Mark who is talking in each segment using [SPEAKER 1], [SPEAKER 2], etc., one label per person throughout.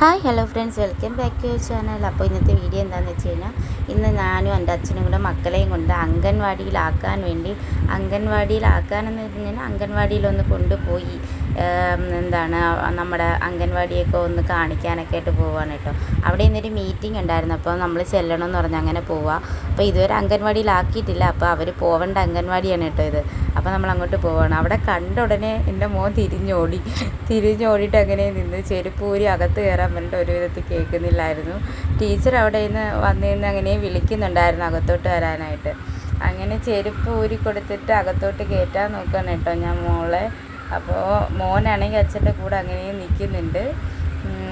[SPEAKER 1] Hi hello friends welcome back to your channel അപ്പോൾ ഇന്നത്തെ video എന്താണെന്ന് വെച്ച് കഴിഞ്ഞാൽ ഇന്ന് ഞാനും എന്റെ അച്ഛനും കൂടെ മക്കളെയും കൊണ്ട് അംഗൻവാടിയിലാക്കാൻ വേണ്ടി അംഗൻവാടിയിലാക്കാനെന്ന് വെച്ച് കഴിഞ്ഞാൽ അംഗൻവാടിയിലൊന്ന് കൊണ്ടുപോയി. എന്താണ് നമ്മുടെ അംഗൻവാടിയൊക്കെ ഒന്ന് കാണിക്കാനൊക്കെ ആയിട്ട് പോവാണ് കേട്ടോ. അവിടെ ഇന്നൊരു മീറ്റിംഗ് ഉണ്ടായിരുന്നു. അപ്പോൾ നമ്മൾ ചെല്ലണം എന്ന് പറഞ്ഞ് അങ്ങനെ പോവുക അപ്പോൾ ഇതുവരെ അംഗൻവാടിയിലാക്കിയിട്ടില്ല. അപ്പോൾ അവർ പോവേണ്ട അംഗൻവാടിയാണ് കേട്ടോ ഇത്. അപ്പോൾ നമ്മൾ അങ്ങോട്ട് പോവാണ്. അവിടെ കണ്ട ഉടനെ എന്റെ മോൻ തിരിഞ്ഞോടി. തിരിഞ്ഞോടിയിട്ട് അങ്ങനെ നിന്ന് ചെരുപ്പ് ഊരി അകത്ത് കയറാൻ വേണ്ടി ഒരു വിധത്തിൽ കേൾക്കുന്നില്ലായിരുന്നു. ടീച്ചർ അവിടെ നിന്ന് വന്നു നിന്ന് അങ്ങനെ വിളിക്കുന്നുണ്ടായിരുന്നു അകത്തോട്ട് വരാനായിട്ട്. അങ്ങനെ ചെരുപ്പ് ഊരി കൊടുത്തിട്ട് അകത്തോട്ട് കയറ്റാൻ നോക്കുകയാണ് കേട്ടോ ഞാൻ മോളെ. അപ്പോൾ മോനാണെങ്കിൽ അച്ഛന്റെ കൂടെ അങ്ങനെ നിൽക്കുന്നുണ്ട്.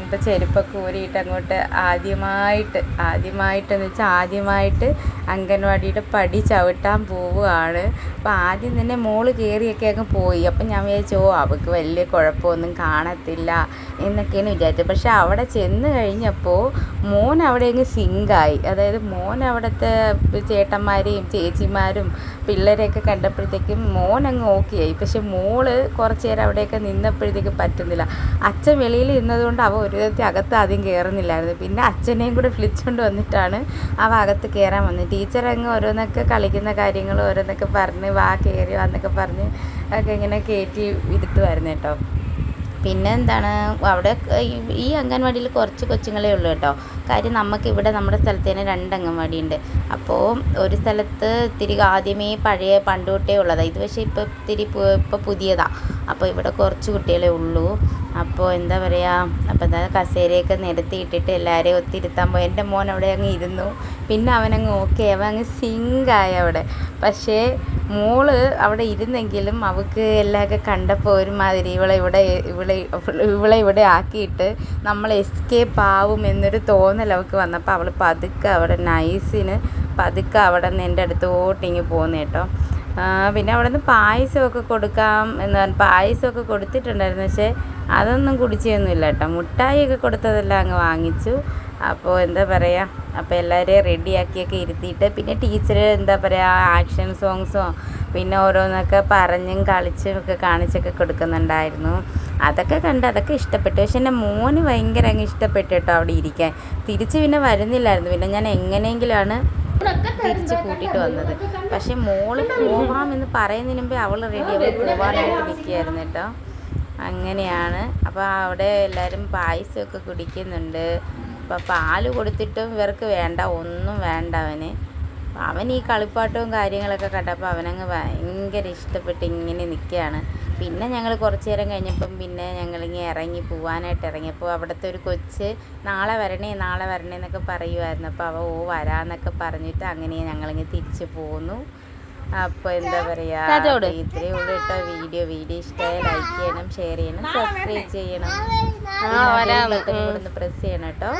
[SPEAKER 1] ഇപ്പോൾ ചെരുപ്പൊക്കെ ഊരിയിട്ട് അങ്ങോട്ട് ആദ്യമായിട്ട് ആദ്യമായിട്ടെന്ന് വെച്ചാൽ ആദ്യമായിട്ട് അംഗൻവാടിയുടെ പടി ചവിട്ടാൻ പോവുകയാണ്. അപ്പോൾ ആദ്യം തന്നെ മോൾ കയറിയൊക്കെ അങ്ങ് പോയി. അപ്പം ഞാൻ വിചാരിച്ചു ഓ അവൾക്ക് വലിയ കുഴപ്പമൊന്നും കാണത്തില്ല എന്നൊക്കെയാണ് വിചാരിച്ചത്. പക്ഷെ അവിടെ ചെന്ന് കഴിഞ്ഞപ്പോൾ മോൻ അവിടെ അങ്ങ് സിങ്കായി. അതായത് മോൻ അവിടുത്തെ ചേട്ടന്മാരെയും ചേച്ചിമാരും പിള്ളേരെയൊക്കെ കണ്ടപ്പോഴത്തേക്കും മോൻ അങ്ങ് ഓക്കെ ആയി പക്ഷെ മോൾ കുറച്ച് നേരം അവിടെയൊക്കെ നിന്നപ്പോഴത്തേക്ക് പറ്റുന്നില്ല. അച്ഛൻ വെളിയിൽ നിന്നതുകൊണ്ട് അവ ഒരു വിധത്തിൽ അകത്ത് ആദ്യം കയറുന്നില്ലായിരുന്നു പിന്നെ അച്ഛനെയും കൂടെ വിളിച്ചുകൊണ്ട് വന്നിട്ടാണ് അവ അകത്ത് കയറാൻ വന്നത്. ടീച്ചർ അങ്ങ് ഓരോന്നൊക്കെ കളിക്കുന്ന കാര്യങ്ങൾ ഓരോന്നൊക്കെ പറഞ്ഞ് വാ കയറി വന്നൊക്കെ പറഞ്ഞ് ഒക്കെ ഇങ്ങനെ കയറ്റി ഇരുത്തുമായിരുന്നു കേട്ടോ. പിന്നെ എന്താണ് അവിടെ ഈ- അംഗൻവാടിയിൽ കുറച്ച് കൊച്ചുങ്ങളേ ഉള്ളൂ കേട്ടോ. കാര്യം നമുക്ക് ഇവിടെ നമ്മുടെ സ്ഥലത്ത് തന്നെ രണ്ട് അംഗൻവാടി ഉണ്ട്. അപ്പോൾ ഒരു സ്ഥലത്ത് ഇത്തിരി ആദ്യമേ പഴയ പണ്ട് തൊട്ടേ ഉള്ളതാണ് ഇത് പക്ഷേ ഇപ്പോൾ ഇത്തിരി ഇപ്പോൾ പുതിയതാണ് അപ്പോൾ ഇവിടെ കുറച്ച് കുട്ടികളെ ഉള്ളൂ. അപ്പോൾ എന്താ പറയുക അപ്പോൾ എന്താ കസേരയൊക്കെ നിരത്തിയിട്ടിട്ട് എല്ലാവരെയും ഒത്തിരുത്താൻ പോയി. എന്റെ മോൻ അവിടെ അങ്ങ് ഇരുന്നു. പിന്നെ അവനങ്ങ് ഓക്കെ അവൻ അങ്ങ് സിങ്കായി അവിടെ. പക്ഷേ മോൾ അവിടെ ഇരുന്നെങ്കിലും അവൾക്ക് എല്ലാമൊക്കെ കണ്ടപ്പോൾ ഒരുമാതിരി ഇവളെ ഇവിടെ ഇവളെ ഇവളെ ഇവിടെ ആക്കിയിട്ട് നമ്മൾ എസ്കേപ്പ് ആവും എന്നൊരു തോന്നൽ അവൾക്ക് വന്നപ്പോൾ അവൾ പതുക്കെ അവിടെ നൈസിന് പതുക്കെ അവിടെ നിന്ന് എന്റെ അടുത്തോട്ട് ഇങ്ങ് പോന്നു കേട്ടോ. ആ, പിന്നെ അവിടെ നിന്ന് പായസമൊക്കെ കൊടുക്കാം എന്ന് പറഞ്ഞ് പായസമൊക്കെ കൊടുത്തിട്ടുണ്ടായിരുന്നു. പക്ഷേ അതൊന്നും കുടിച്ചൊന്നുമില്ല കേട്ടോ. മുട്ടായിയൊക്കെ കൊടുത്തതെല്ലാം അങ്ങ് വാങ്ങിച്ചു. അപ്പോൾ എന്താ പറയുക അപ്പോൾ എല്ലാവരെയും റെഡിയാക്കിയൊക്കെ ഇരുത്തിയിട്ട് പിന്നെ ടീച്ചർ എന്താ പറയുക ആക്ഷൻ സോങ്സോ പിന്നെ ഓരോന്നൊക്കെ പറഞ്ഞും കളിച്ചും ഒക്കെ കാണിച്ചൊക്കെ കൊടുക്കുന്നുണ്ടായിരുന്നു. അതൊക്കെ കണ്ട് അതൊക്കെ ഇഷ്ടപ്പെട്ടു. പക്ഷെ എന്റെ മോന് ഭയങ്കര അങ്ങ് ഇഷ്ടപ്പെട്ടു കേട്ടോ അവിടെ ഇരിക്കാൻ. തിരിച്ച് പിന്നെ വരുന്നില്ലായിരുന്നു. പിന്നെ ഞാൻ എങ്ങനെയെങ്കിലാണ് തിരിച്ച് കൂട്ടിയിട്ട് വന്നത്. പക്ഷെ മോൾ എന്ന് പറയുന്നതിന് മുമ്പേ അവൾ റെഡിയായി പോവാനായിട്ട് നിൽക്കുകയായിരുന്നു കേട്ടോ. അങ്ങനെയാണ്. അപ്പോൾ അവിടെ എല്ലാവരും പായസമൊക്കെ കുടിക്കുന്നുണ്ട്. അപ്പോൾ പാൽ കൊടുത്തിട്ടും ഇവർക്ക് വേണ്ട ഒന്നും വേണ്ട അവന്. അവൻ ഈ കളിപ്പാട്ടവും കാര്യങ്ങളൊക്കെ കണ്ടപ്പോൾ അവനങ്ങ് ഭയങ്കര ഇഷ്ടപ്പെട്ട് ഇങ്ങനെ നിൽക്കുകയാണ്. പിന്നെ ഞങ്ങൾ കുറച്ച് നേരം കഴിഞ്ഞപ്പം പിന്നെ ഞങ്ങളിങ്ങനെ ഇറങ്ങി പോവാനായിട്ട് ഇറങ്ങിയപ്പോൾ അവിടുത്തെ ഒരു കൊച്ച് നാളെ വരണേ നാളെ വരണേ എന്നൊക്കെ പറയുമായിരുന്നു. അപ്പോൾ അവ ഓ വരാന്നൊക്കെ പറഞ്ഞിട്ട് അങ്ങനെ ഞങ്ങളിങ്ങനെ തിരിച്ചു പോന്നു. അപ്പോൾ എന്താ പറയുക ഇത്രയേ ഉള്ളൂ കേട്ടോ വീഡിയോ. വീഡിയോ ഇഷ്ടമായ ലൈക്ക് ചെയ്യണം ഷെയർ ചെയ്യണം സബ്സ്ക്രൈബ് ചെയ്യണം. പ്രസ് ചെയ്യണം കേട്ടോ.